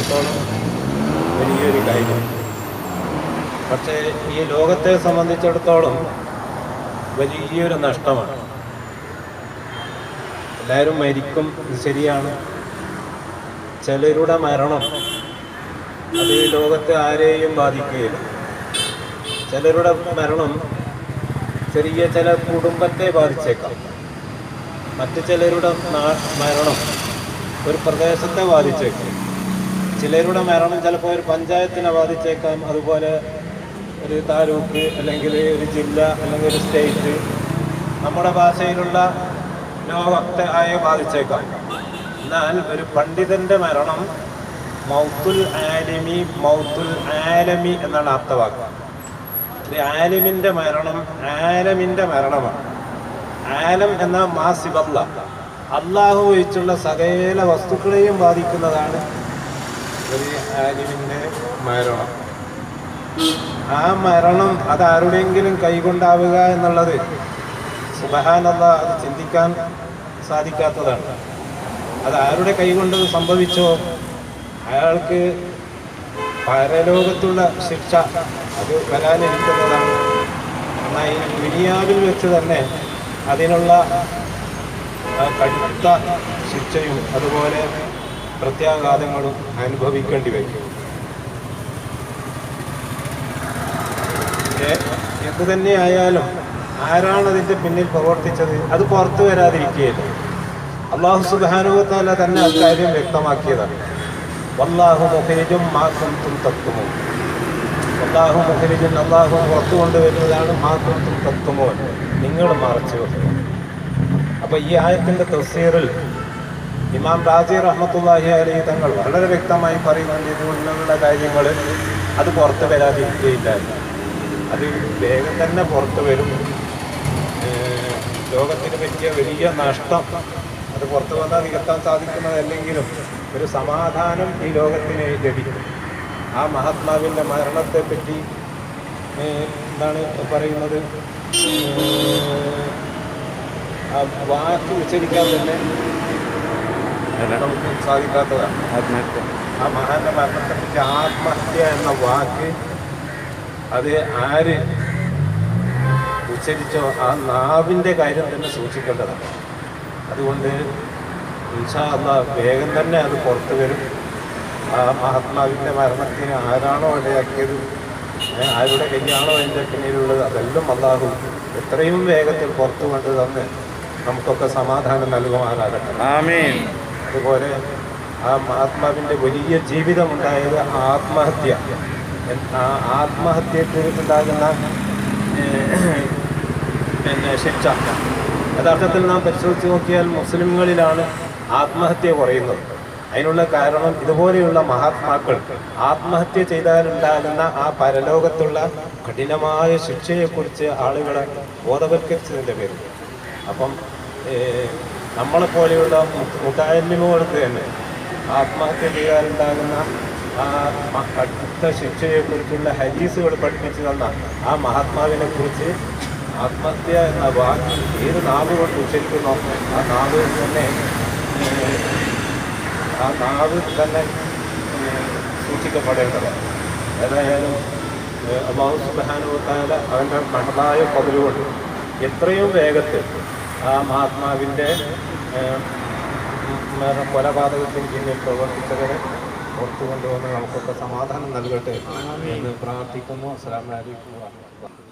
സംബന്ധിച്ചിടത്തോളം വലിയൊരു കാര്യം. പക്ഷേ ഈ ലോകത്തെ സംബന്ധിച്ചിടത്തോളം വലിയൊരു നഷ്ടമാണ്. എല്ലാവരും മരിക്കും ശരിയാണ്. ചിലരുടെ മരണം അത് ഈ ലോകത്തെ ആരെയും ബാധിക്കുകയില്ല. ചിലരുടെ മരണം ചെറിയ ചില കുടുംബത്തെ ബാധിച്ചേക്കാം. മറ്റു ചിലരുടെ മരണം ഒരു പ്രദേശത്തെ ബാധിച്ചേക്കാം. ചിലരുടെ മരണം ചിലപ്പോൾ ഒരു പഞ്ചായത്തിനെ ബാധിച്ചേക്കാം. അതുപോലെ ഒരു താലൂക്ക് അല്ലെങ്കിൽ ഒരു ജില്ല അല്ലെങ്കിൽ ഒരു സ്റ്റേറ്റ് നമ്മുടെ ഭാഷയിലുള്ള ലോകത്തെ ബാധിച്ചേക്കാം. എന്നാൽ ഒരു പണ്ഡിതന്റെ മരണം മൗത്തുൽ ആലിമി മൗത്തുൽ ആലമി എന്നാണ് അർത്ഥവാക്ക്. ഒരു ആലിമിന്റെ മരണം ആലമിന്റെ മരണമാണ്. ആലം എന്ന മാസിബല്ല അള്ളാഹു ഒഴിച്ചുള്ള സകല വസ്തുക്കളെയും ബാധിക്കുന്നതാണ് ഒരു ആലിമിന്റെ മരണം. ആ മരണം അത് ആരുടെയെങ്കിലും കൈകൊണ്ടാവുക എന്നുള്ളത് സുബഹാനല്ല അത് ചിന്തിക്കാൻ സാധിക്കാത്തതാണ്. അത് ആരുടെ കൈകൊണ്ട് സംഭവിച്ചോ? അയാൾക്ക് പരലോകത്തുള്ള ശിക്ഷ അത് വരാനിരിക്കുന്നതാണ്. എന്നാൽ ഈ ദുനിയാവിൽ വെച്ച് തന്നെ അതിനുള്ള കടുത്ത ശിക്ഷയും അതുപോലെ പ്രത്യാഘാതങ്ങളും അനുഭവിക്കേണ്ടി ഏ- എന്ത് തന്നെ ആയാലും ആരാണ് അതിന്റെ പിന്നിൽ പ്രവർത്തിച്ചത്? അത് പുറത്തു വരാതിരിക്കുകയില്ല? അള്ളാഹു സുഖാനുഭവത്താല തന്നെ അക്കാര്യം വ്യക്തമാക്കിയതാണ്. വല്ലാഹു മുഖരിജും മാക്കും തത്തുമോ അള്ളാഹു മുഖരിജൻ അള്ളാഹു പുറത്തു കൊണ്ടുവരുന്നതാണ് മാക്കും തത്തുമോ നിങ്ങൾ മറച്ചു വെക്കുക. അപ്പൊ ഈ ആയത്തിന്റെ തഫ്സീറിൽ ഇമാം റാജി റഹ്മത്തുള്ളാഹി അലി തങ്ങൾ വളരെ വ്യക്തമായി പറയുന്നുണ്ട് ഇതുകൊണ്ടുള്ള കാര്യങ്ങൾ അത് പുറത്ത് വരാതിരിക്കുകയില്ല അത് വേഗം തന്നെ പുറത്ത് വരും. ലോകത്തിന് പറ്റിയ വലിയ നഷ്ടം അത് പുറത്തു വന്നാൽ നികത്താൻ സാധിക്കുന്നതല്ലെങ്കിലും ഒരു സമാധാനം ഈ ലോകത്തിന് ലഭിക്കും. ആ മഹാത്മാവിന്റെ മരണത്തെപ്പറ്റി എന്താണ് പറയുന്നത്? വാക്ക് ഉച്ചരിക്കാൻ തന്നെ നമുക്ക് സാധിക്കാത്തതാണ്. ആത്മഹത്യ. ആ മഹാന്റെ ആത്മഹത്യ എന്ന വാക്ക് അത് ആര് ഉച്ചരിച്ചോ ആ നാവിന്റെ കാര്യം തന്നെ സൂക്ഷിക്കേണ്ടതാണ്. അതുകൊണ്ട് ഉത്സാഹ വേഗം തന്നെ അത് പുറത്തു വരും. ആ മഹാത്മാവിന്റെ മരണത്തിന് ആരാണോ ഇടയാക്കിയത് ആരുടെ കയ്യാണോ അതിന്റെ പിന്നിലുള്ളത് അതെല്ലാം അള്ളാഹു എത്രയും വേഗത്തിൽ പുറത്തു കൊണ്ട് തന്ന് നമുക്കൊക്കെ സമാധാനം നൽകുമാറാകട്ടെ. ആമീൻ. അതുപോലെ ആ മഹാത്മാവിന്റെ വലിയ ജീവിതമുണ്ടായത് ആത്മഹത്യ. ആ ആത്മഹത്യക്ക് പിന്നെ ശിക്ഷ. യഥാർത്ഥത്തിൽ നാം പരിശോധിച്ച് നോക്കിയാൽ മുസ്ലിങ്ങളിലാണ് ആത്മഹത്യ കുറയുന്നത്. അതിനുള്ള കാരണം ഇതുപോലെയുള്ള മഹാത്മാക്കൾ ആത്മഹത്യ ചെയ്താലുണ്ടാകുന്ന ആ പരലോകത്തുള്ള കഠിനമായ ശിക്ഷയെക്കുറിച്ച് ആളുകളെ ബോധവൽക്കരിച്ചതിന്റെ പേരിൽ. അപ്പം നമ്മളെപ്പോലെയുള്ള മുതായ്മകൾക്ക് തന്നെ ആത്മഹത്യ ചെയ്താലുണ്ടാകുന്ന ആ കടുത്ത ശിക്ഷയെക്കുറിച്ചുള്ള ഹരീസുകൾ പഠിപ്പിച്ചു തന്ന ആ മഹാത്മാവിനെ കുറിച്ച് ആത്മഹത്യ എന്ന വാക്ക് ഏത് നാവ് കൊണ്ട് ഉച്ചരിക്കുന്നോ? ആ നാവ് തന്നെ ആ നാവ് തന്നെ സൂക്ഷിക്കപ്പെടേണ്ടതാണ് ഏതായാലും അബാഹു സുബാനുത്താല അവന്റെ മഹതായ പതിലുകൊണ്ട് എത്രയും വേഗത്തിൽ ആ മഹാത്മാവിന്റെ കൊലപാതകത്തിന് പിന്നിൽ പ്രവർത്തിച്ചവരെ പുറത്തു കൊണ്ടുവന്ന് നമുക്കൊക്കെ സമാധാനം നൽകട്ടെ എന്ന് പ്രാർത്ഥിക്കുന്നു. അസ്സാം അലൈക്കും വാഹമത്തുള്ളാഹി